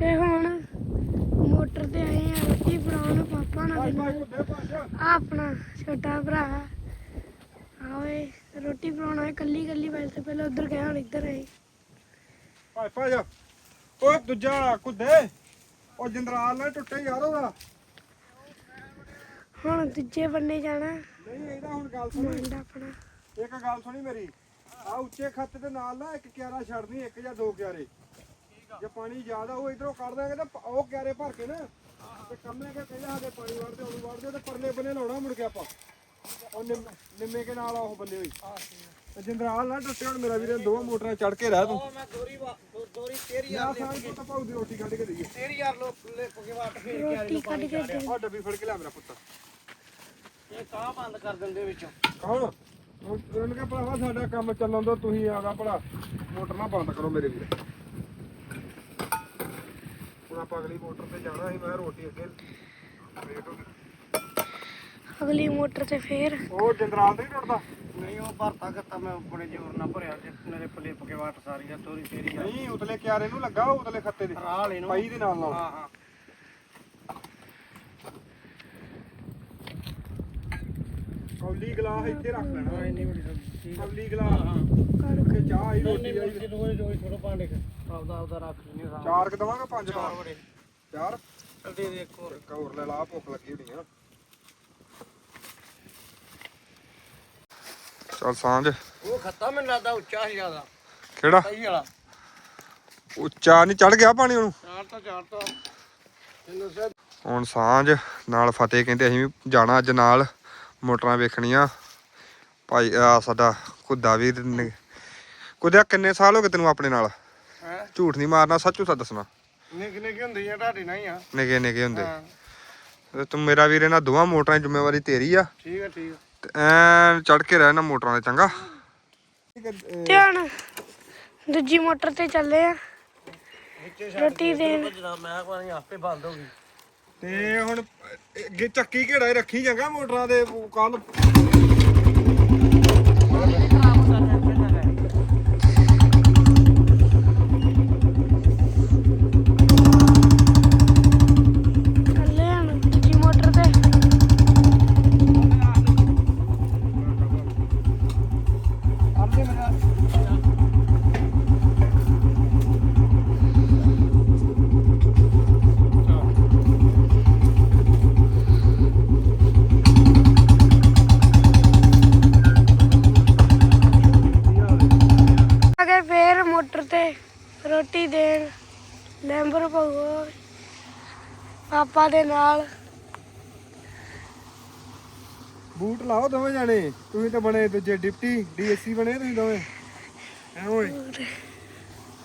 ਤੇ ਹੁਣ ਮੋਟਰ ਤੇ ਆਏ ਆ ਰੋਟੀ ਬਣਾਉਣ ਪਾਪਾ ਨਾਲ ਆ ਆਪਣਾ ਛੋਟਾ ਭਰਾ। ਆਵੇ ਰੋਟੀ ਬਣਾਉਣਾ ਹੈ ਕੱਲੀ ਕੱਲੀ ਵੈਸੇ ਪਹਿਲਾਂ ਉਧਰ ਗਿਆ ਹੁਣ ਇੱਧਰ ਆਏ। ਭਾਈ ਭਾਈ ਓਏ ਦੂਜਾ ਕੁੱਦੇ। ਉਹ ਜੰਦਰਾਲ ਨਾਲ ਟੁੱਟੇ ਯਾਰ ਉਹਦਾ। ਹੁਣ ਦੂਜੇ ਬੰਨੇ ਜਾਣਾ। ਨਹੀਂ ਇਹਦਾ ਹੁਣ ਗੱਲ ਸੁਣ। ਆਪਣਾ। ਇੱਕ ਗੱਲ ਸੁਣੀ ਮੇਰੀ। ਆ ਉੱਚੇ ਖੱਤ ਦੇ ਨਾਲ ਨਾ ਇੱਕ ਕਿਆਰਾ ਛੱਡਨੀ ਇੱਕ ਜਾਂ ਦੋ ਕਿਆਰੇ। ਜੇ ਪਾਣੀ ਜ਼ਿਆਦਾ ਉਹ ਇਧਰੋਂ ਕੱਢ ਦਾਂਗੇ ਤਾਂ ਉਹ ਕਿਆਰੇ ਭਰ ਕੇ ਨਾ। ਤੇ ਕੰਮੇ ਕੇ ਪਹਿਲਾਂ ਆਗੇ ਪਾਣੀ ਵੜਦੇ ਉਹਨੂੰ ਵੜਦੇ ਤੇ ਪਰਲੇ ਬੰਨੇ ਲਾਉਣਾ ਮੁੜ ਕੇ ਆਪਾਂ। ਉਹ ਨਿੰਮ- ਨਿੰਮੇ ਕੇ ਨਾਲ ਉਹ ਬੰਨੇ ਹੋਈ ਤੇ ਜੰਦਰਾਲ ਨਾਲ ਟੁੱਟੇ ਹੁਣ ਮੇਰਾ ਵੀਰੇ ਦੋ ਮੋਟਰਾਂ ਚੜ ਕੇ ਰਹਿ ਤੂੰ। ਮੈਂ ਦੋਰੀ ਵਾ- ਦੋ- ਦੋਰੀ ਤੇਰੀ ਯਾ ਸਾਂ ਪੁੱਤ ਭਾਉ ਦੀ ਰੋਟੀ ਕੱਢ ਕੇ ਦਈਏ। ਤੇਰੀ ਯਾਰ ਲੋ ਲੈ ਪਕੇ ਵਾਟ ਫੇਰ ਕੇ ਰੋਟੀ ਕੱਢ ਕੇ ਦੇ। ਆ ਡੱਬੀ ਫੜ ਕੇ ਲਿਆ ਮੇਰਾ ਪੁੱਤ। ਇਹ ਕਾਹ ਬੰਦ ਕਰ ਦਿੰਦੇ ਵਿੱਚ? ਕੌਣ? ਉਹ ਉਹਨਾਂ ਕਾ ਭਰਾਵਾ ਸਾਡਾ ਕੰਮ ਚੱਲਣ ਦੋ ਤੁਸੀਂ ਆਗਾ ਭਲਾ ਮੋਟਰ ਨਾ ਬੰਦ ਕਰੋ ਮੇਰੇ ਵੀਰ। ਆਪਾਂ ਅਗਲੀ ਮੋਟਰ ਤੇ ਜਾਣਾ ਸੀ ਮੈਂ ਕਿਹਾ ਰੋਟੀ ਅੱਗੇ ਲੇਟ ਹੋ ਗਈ। ਅਗਲੀ ਮੋਟਰ ਤੇ ਫੇਰ? ਉਹ ਜੰਦਰਾਲ ਤੇ ਨਹੀਂ ਟੁੱਟਦਾ ਨਹੀਂ ਉਹ ਭਰਤਾ ਕਰਤਾ ਮੈਂ ਬੜੇ ਜ਼ੋਰ ਨਾਲ ਭਰਿਆ ਤੇ ਮੇਰੇ ਪਲੇ ਪਕੇ ਵਾਟ ਸਾਰੀ ਆ ਤੇਰੀ ਆ। ਨਹੀਂ ਉਤਲੇ ਕਿਆਰੇ ਨੂੰ ਲੱਗਾ ਉਹ ਉਤਲੇ ਖੱਤੇ ਦੇ। ਰਾਲ ਇਹਨੂੰ ਪਾਈ ਦੇ ਨਾਲ ਨਾਲ। ਹਾਂ ਹਾਂ। ਕੌਲੀ ਗਲਾਸ ਇੱਥੇ ਰੱਖ ਲੈਣਾ। ਇੰਨੀ ਬੜੀ ਸਬਜ਼ੀ ਕੌਲੀ ਗਲਾਸ। ਕਿ ਚਾਹ ਆਈ ਰੋਟੀ ਆਈ। ਰੋਜ਼ ਰੋਜ਼ ਥੋੜਾ ਭਾਂਡੇ ਆਪਦਾ ਆਪਦਾ ਰੱਖ ਲੈਣੇ ਰਾਲ ਚਾਰ ਕ ਦਵਾਂਗਾ ਪੰਜ ਚਾਰ ਬੜੇ ਚਾਰ? ਦੇ ਦੇ ਇੱਕ ਹੋਰ। ਇੱਕ ਹੋਰ ਲੈ ਲਾ ਭੁੱਖ ਲੱਗੀ ਹੋਣੀ ਆ। ਚੱਲ ਸਾਂਝ। ਉਹ ਖੱਤਾ ਮੈਨੂੰ ਲੱਗਦਾ ਉੱਚਾ ਸੀ ਜ਼ਿਆਦਾ। ਕਿਹੜਾ? ਸਹੀ ਵਾਲਾ। ਉੱਚਾ ਨਹੀਂ ਚੜ ਗਿਆ ਪਾਣੀ ਉਹਨੂੰ? ਚਾਰ ਤਾਂ ਚਾਰ ਤਾਂ। ਸਿਰ ਹੁਣ ਸਾਂਝ ਨਾਲ ਫਤਿਹ ਕਹਿੰਦੇ ਅਸੀਂ ਵੀ ਜਾਣਾ ਅੱਜ ਨਾਲ। ਮੋਟਰਾਂ ਵੇਖਣੀਆਂ। ਭਾਈ ਆ ਸਾਡਾ ਕੁੱਦਾ ਵੀਰ ਨੇ ਕੁੱਦਿਆ ਕਿੰਨੇ ਸਾਲ ਹੋ ਗਏ ਤੈਨੂੰ ਆਪਣੇ ਨਾਲ? ਹੈ? ਝੂਠ ਨਹੀਂ ਮਾਰਨਾ ਸੱਚੂ ਸੱਚ ਦੱਸਣਾ। ਨਿੱਕੇ ਨਿੱਕੇ ਹੁੰਦੇ ਆ ਤੁਹਾਡੇ ਨਹੀਂ ਆ। ਨਿਗੇ ਨਿਗੇ ਹੁੰਦੇ। ਹਾਂ। ਤੇ ਤੂੰ ਮੇਰਾ ਵੀਰ ਇਹਨਾਂ ਦੋਵਾਂ ਮੋਟਰਾਂ ਦੀ ਜ਼ਿੰਮੇਵਾਰੀ ਤੇਰੀ ਆ। ਠੀਕ ਆ ਠੀਕ ਆ। ਤੇ ਐਨ ਚੜ ਕੇ ਰਹਿਣਾ ਮੋਟਰਾਂ ਦੇ ਚੰਗਾ। ਤੇ ਹੁਣ ਦੂਜੀ ਮੋਟਰ ਤੇ ਚੱਲੇ ਆ। ਰੋਟੀ ਦੇਣ। ਮੈਂ ਕਹਿੰਦਾ ਆਪੇ ਬੰਦ ਹੋ ਗਈ। ਤੇ ਹੁਣ ਅੱਗੇ ਚੱਕੀ ਘੇੜਾ ਹੀ ਰੱਖੀ ਜਾਂਗਾ ਮੋਟਰਾਂ ਦੇ ਕੱਲ ਆ ਗਏ ਫੇਰ ਮੋਟਰ ਤੇ ਰੋਟੀ ਦੇਣ। ਮੈਂਬਰ ਭਗੋ ਪਾਪਾ ਦੇ ਨਾਲ। ਬੂਟ ਲਾਓ ਦੋਵੇਂ ਜਾਣੇ। ਤੁਸੀਂ ਤਾਂ ਬਣੇ ਦੂਜੇ ਡਿਪਟੀ ਡੀਐਸਸੀ ਬਣੇ ਤੁਸੀਂ ਦੋਵੇਂ। ਐ ਓਏ।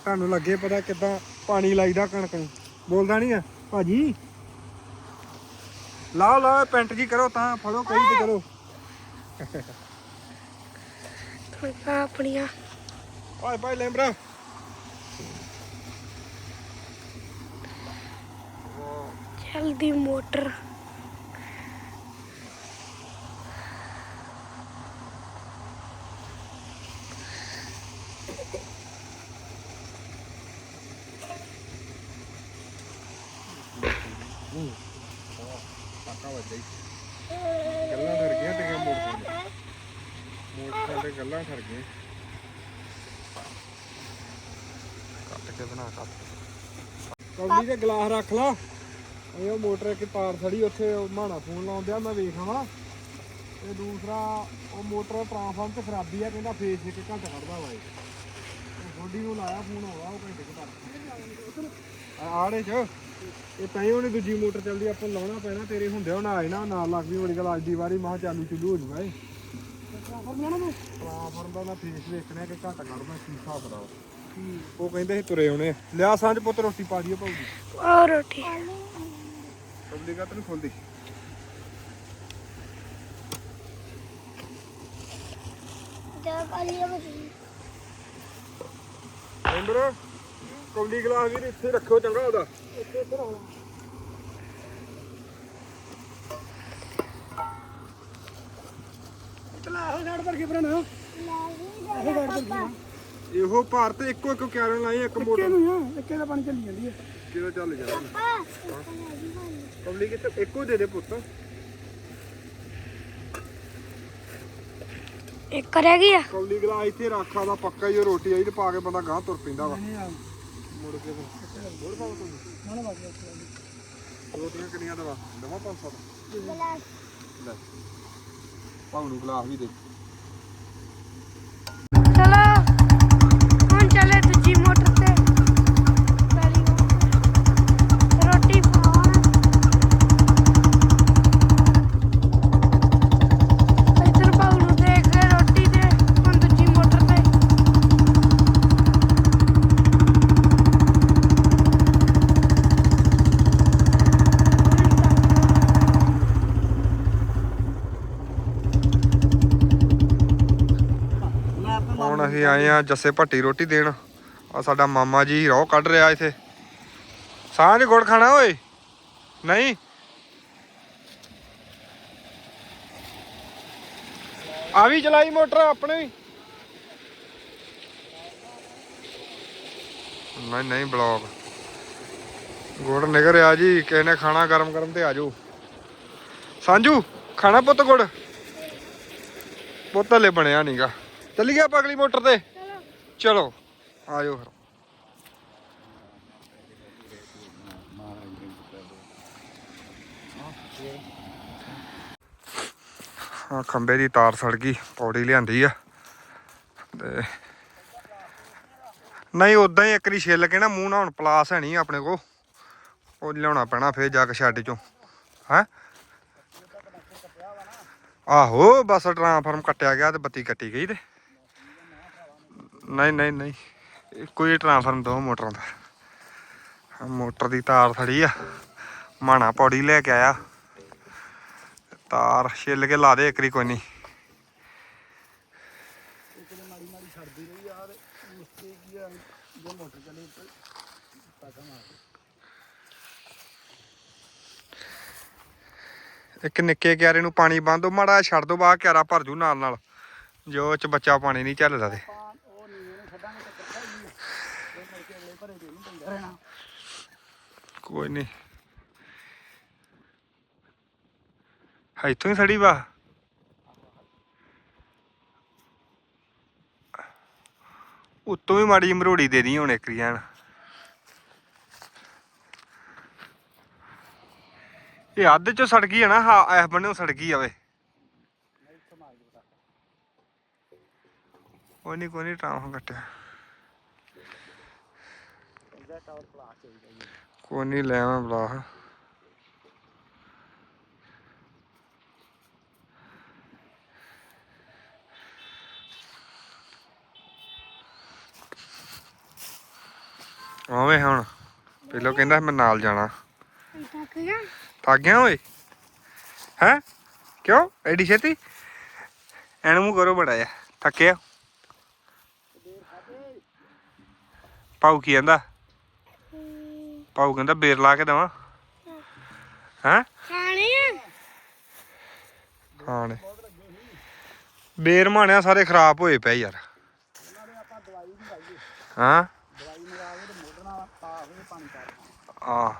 ਤੁਹਾਨੂੰ ਲੱਗੇ ਪਤਾ ਕਿਦਾਂ ਪਾਣੀ ਲਾਈਦਾ ਕਣਕ ਨੂੰ। ਬੋਲਦਾ ਨਹੀਂ ਆ। ਭਾਜੀ। ਲਾਓ ਲਾਓ ਪੈਂਟ ਜੀ ਕਰੋ ਤਾਂ ਫੜੋ ਕਈ ਤੇ ਕਰੋ। ਆਪਣੀਆਂ। ਓਏ ਭਾਈ ਲੈਂਬਰਾ ਚੱਲਦੀ ਮੋਟਰ ਗੱਲਾਂ ਠਰ ਗਈਆਂ ਤੇਰੀਆਂ ਮੋਟਰ ਤੇ ਮੋਟਰ ਤੇ ਗੱਲਾਂ ਠਰ ਗਈਆਂ ਕੱਟ ਕੇ ਬਣਾ ਕੱਟ ਕੌਲੀ ਦੇ ਗਲਾਸ ਰੱਖ ਲਾ। ਇਹ ਉਹ ਮੋਟਰ ਇੱਕ ਤਾਰ ਖੜੀ ਉੱਥੇ ਮਾਣਾ ਫੋਨ ਲਾਉਂਦਿਆ ਮੈਂ ਵੇਖ ਆਵਾਂ। ਤੇ ਦੂਸਰਾ ਉਹ ਮੋਟਰ ਟ੍ਰਾਂਸਫਾਰਮ ਤੇ ਖਰਾਬੀ ਆ ਕਹਿੰਦਾ ਫੇਸ ਇੱਕ ਘੰਟਾ ਕੱਢਦਾ ਵਾ ਇਹ। ਗੋਡੀ ਨੂੰ ਲਾਇਆ ਫੋਨ ਆਉਣਾ ਉਹ ਘੰਟੇ ਕੁ ਤੱਕ ਆੜੇ ਚ ਇਹ ਹੀ ਉਹਨੇ ਦੂਜੀ ਮੋਟਰ ਚੱਲਦੀ ਆਪਾਂ ਲਾਉਣਾ ਪੈਣਾ ਤੇਰੇ ਹੁੰਦੇ ਹੁਣ ਆਏ ਨਾ ਨਾਲ ਲੱਗ ਵੀ ਬੜੀ ਗੱਲ ਅੱਜ ਦੀ ਵਾਰੀ ਮਹਾ ਚਾਲੂ ਚੁੱਲੂ ਹੋ ਜੂਗਾ ਇਹ। ਟ੍ਰਾਂਸਫਾਰਮ ਦਾ ਮੈਂ ਫੇਸ ਵੇਖਣਾ ਕਿ ਘੱਟ ਕੱਢਦਾ ਕੀ ਹਿਸਾਬ ਦਾ ਉਹ ਕਹਿੰਦੇ ਸੀ ਤੁਰੇ ਆਉਣੇ ਆ। ਲਿਆ ਸਾਂਝ ਪੁੱਤ ਰੋਟੀ ਪਾ ਦਿਓ ਭਾਊ ਜੀ। ਰੋਟੀ। ਕਬਲੀ ਕਾ ਤੈਨੂੰ ਖੋਲਦੀ। ਮੈਂਬਰ ਕਬਲੀ ਗਲਾਸ ਵੀਰ ਇੱਥੇ ਰੱਖਿਓ ਚੰਗਾ ਉਹਦਾ। ਇਹੋ ਭਾਰਤ ਇੱਕੋ ਇੱਕ ਕੈਰਨ ਲਾਈ ਇੱਕ ਮੋਟਰ। ਇੱਕੇ ਦਾ ਪਾਣੀ ਚੱਲੀ ਜਾਂਦੀ ਹੈ ਕਿਹਦਾ ਚੱਲ ਜਾਣਾ ਕਮਲੀ ਕਿਤੇ ਇੱਕੋ ਦੇ ਦੇ ਪੁੱਤ। ਇੱਕ ਰਹਿ ਗਈ ਆ। ਕੌਲੀ ਗਲਾ ਇੱਥੇ ਰੱਖਾ ਦਾ ਪੱਕਾ ਹੀ ਉਹ ਰੋਟੀ ਆਈ ਤੇ ਪਾ ਕੇ ਬੰਦਾ ਗਾਂ ਤੁਰ ਪੈਂਦਾ ਵਾ। ਮੁੜ ਕੇ ਫਿਰ। ਹੋਰ ਪਾਓ ਤੁਹਾਨੂੰ ਰੋਟੀਆਂ ਕਿੰਨੀਆਂ ਦਵਾ? ਦਵਾ ਪੰਜ ਸੱਤ? ਲੈ। ਪਾਉ ਨੂੰ ਗਲਾਸ ਵੀ ਦੇ ਚਲੋ ਹੁਣ ਚੱਲੇ ਦੂਜੀ ਮੋਟਰ ਤੇ ਪਹਿਲੀ ਮੋਟਰ। ਰੋਟੀ ਪਾਉਣ ਇੱਧਰ ਪਾਉ ਨੂੰ ਦੇਖ ਕੇ ਰੋਟੀ ਤੇ ਹੁਣ ਦੂਜੀ ਮੋਟਰ ਤੇ ਹੁਣ ਅਸੀਂ ਆਏ ਆ ਜੱਸੇ ਭੱਟੀ ਰੋਟੀ ਦੇਣ। ਆ ਸਾਡਾ ਮਾਮਾ ਜੀ ਰੋਹ ਕੱਢ ਰਿਹਾ ਇੱਥੇ। ਸਾਂਝ ਗੁੜ ਖਾਣਾ ਓਏ। ਨਹੀਂ। ਆ ਵੀ ਚਲਾਈ ਮੋਟਰ ਆਪਣੇ ਵੀ। ਨਹੀਂ ਨਹੀਂ ਬਲੌਕ ਗੁੜ ਨਿਕਲ ਰਿਹਾ ਜੀ, ਕਿਸੇ ਨੇ ਖਾਣਾ ਗਰਮ ਗਰਮ ਤੇ ਆ ਸਾਂਝੂ, ਖਾਣਾ ਪੁੱਤ ਗੁੜ। ਪੁੱਤ ਹਲੇ ਬਣਿਆ ਨਹੀਂਗਾ ਚੱਲੀ ਗਿਆ ਆਪਾਂ ਅਗਲੀ ਮੋਟਰ ਤੇ। ਚਲੋ ਆਜੋ ਫਿਰ। ਆ ਖੰਬੇ ਦੀ ਤਾਰ ਸੜ ਗਈ, ਪੌੜੀ ਲਿਆਂਦੀ ਆ। ਤੇ ਨਹੀਂ ਉਦਾਂ ਹੀ ਇੱਕਰੀ ਛਿੱਲ ਕੇ ਨਾ ਮੂੰਹ ਨਾਲ ਹੁਣ ਪਲਾਸ ਹੈ ਨਹੀਂ ਆਪਣੇ ਕੋ ਉਹ ਲਿਆਉਣਾ ਪੈਣਾ ਫੇਰ ਜਾ ਕੇ ਛੱਡ ਚੋਂ। ਹੈ? ਆਹੋ, ਬਸ ਟ੍ਰਾਂਸਫਾਰਮ ਕੱਟਿਆ ਗਿਆ ਤੇ ਬੱਤੀ ਕੱਟੀ ਗਈ ਤੇ। ਨਹੀਂ ਨਹੀਂ ਨਹੀਂ। ਕੋਈ ਹੀ ਟ੍ਰਾਂਸਫਾਰਮ ਦੋ ਮੋਟਰਾਂ ਦਾ। ਮੋਟਰ ਦੀ ਤਾਰ ਫੜੀ ਆ। ਮਾਣਾ ਪੌੜੀ ਲੈ ਕੇ ਆਇਆ। ਤਾਰ ਛਿੱਲ ਕੇ ਲਾ ਦੇ ਇੱਕਰੀ ਕੋਈ ਨਹੀਂ। ਇੱਕ ਨਿੱਕੇ ਕਿਆਰੇ ਨੂੰ ਪਾਣੀ ਬੰਦੋ ਮਾੜਾ ਛੱਡ ਦੋ ਬਾਹਰ ਕਿਆਰਾ ਭਰ ਜੂ ਨਾਲ ਨਾਲ ਜੋ ਚ ਬੱਚਾ ਪਾਣੀ ਨਹੀਂ ਝੱਲਦਾ ਤੇ ਉਹ ਨੀਵੇਂ ਨੂੰ ਛੱਡਾਂਗੇ ਤੇ ਇਕੱਠਾ ਹੀ ਨਹੀਂ ਉਹ ਮੁੜ ਕੇ ਅਗਲੇ ਭਰੇ ਤੇ ਨਹੀਂ ਪੈਂਦਾ ਰਹਿਣਾ ਕੋਈ ਨਹੀਂ ਇੱਥੋਂ ਹੀ ਸੜੀ ਵਾ। ਉੱਤੋਂ ਵੀ ਮਾੜੀ ਮਰੋੜੀ ਦੇ ਦੀ ਹੁਣ ਇੱਕ ਰਿਆਣ ਇਹ ਅੱਧ ਚੋਂ ਸੜ ਗਈ ਹੈ ਨਾ, ਹਾਂ, ਇਸ ਬੰਨੇ ਸੜ ਗਈ ਆਵੇ ਕੋਈ ਨਹੀਂ ਕੋਈ ਨਹੀਂ ਟਾਂ ਕੱਟਿਆ ਕੋਈ ਨਹੀਂ ਲੈ ਆਵਾਂ ਬਲਾ ਆਵੇਂ ਹੁਣ ਪਹਿਲਾਂ ਕਹਿੰਦਾ ਮੈਂ ਨਾਲ ਜਾਣਾ। ਥੱਕ ਗਿਆ? ਥੱਕ ਗਿਆ ਓਏ? ਹੈ? ਕਿਉਂ? ਐਡੀ ਛੇਤੀ? ਐਨ ਮੂੰਹ ਕਰੋ ਬੜਾ ਆ ਥੱਕਿਆ? ਪਾਉ ਕੀ ਕਹਿੰਦਾ? ਪਾਉ ਕਹਿੰਦਾ ਬੇਰ ਲਾ ਕੇ ਦਵਾਂ। ਹੈਂ? ਖਾਣੇ ਆ? ਨੇ ਬੇਰ ਮਾਣਿਆ ਸਾਰੇ ਖਰਾਬ ਹੋਏ ਪਏ ਯਾਰ। ਹਾਂ? ਦਵਾਈ ਤੇ ਮੋਟਰ ਨਾਲ ਪਾ ਕੇ ਪਾਣੀ ਪਾ ਆ